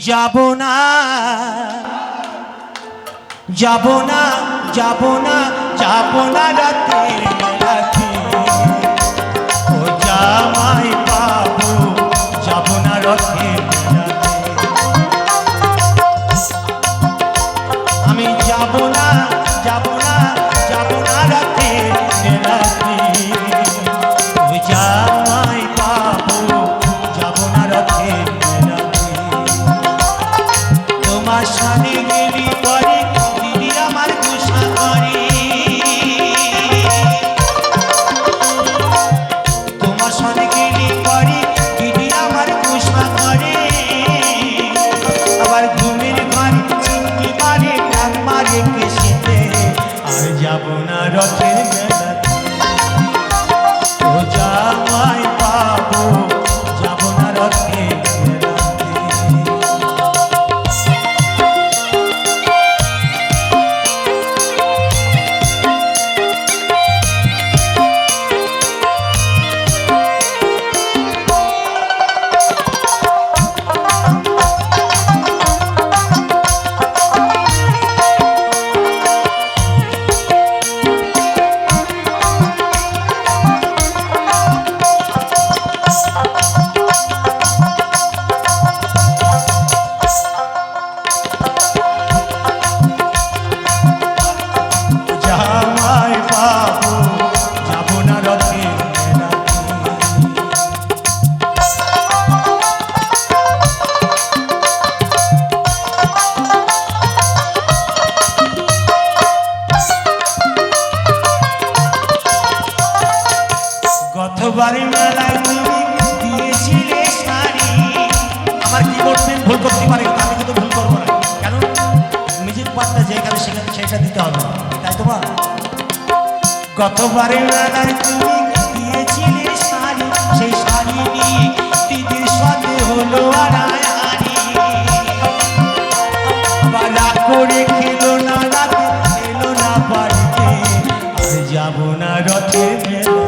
যাব না। যাব না যাব না যাব না রাতের যাব না মেলায় তুমি দিয়েছিলে শাড়ি। আমার কি করবেন ভুল করতে পারে আমি কিন্তু ভুল করব না। কেন নিজের পাটটা যেখানে সেখানে সেটা দিতে হবে তাই তোমার গতবারে মেলায় তুমি দিয়েছিলে শাড়ি। সেই শাড়ি নিয়ে দিদির সাথে হলো খেলো না, রাতে এলো না বাড়িতে যাব না রথে ও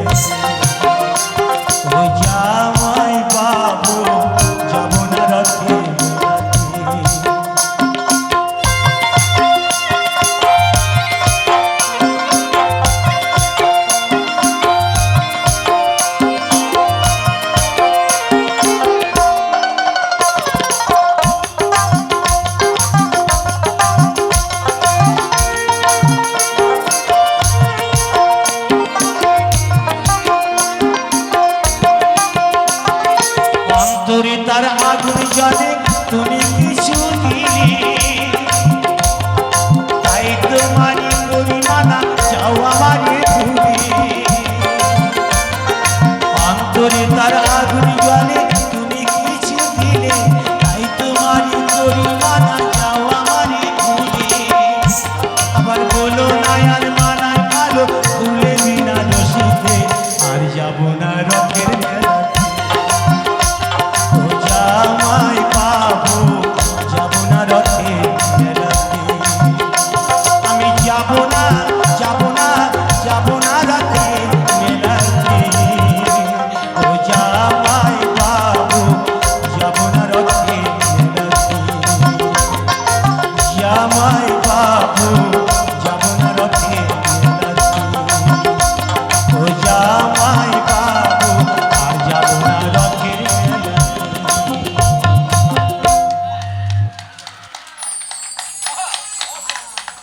অন্তরে তার আগুন জলে তুমি কিছু দিলে my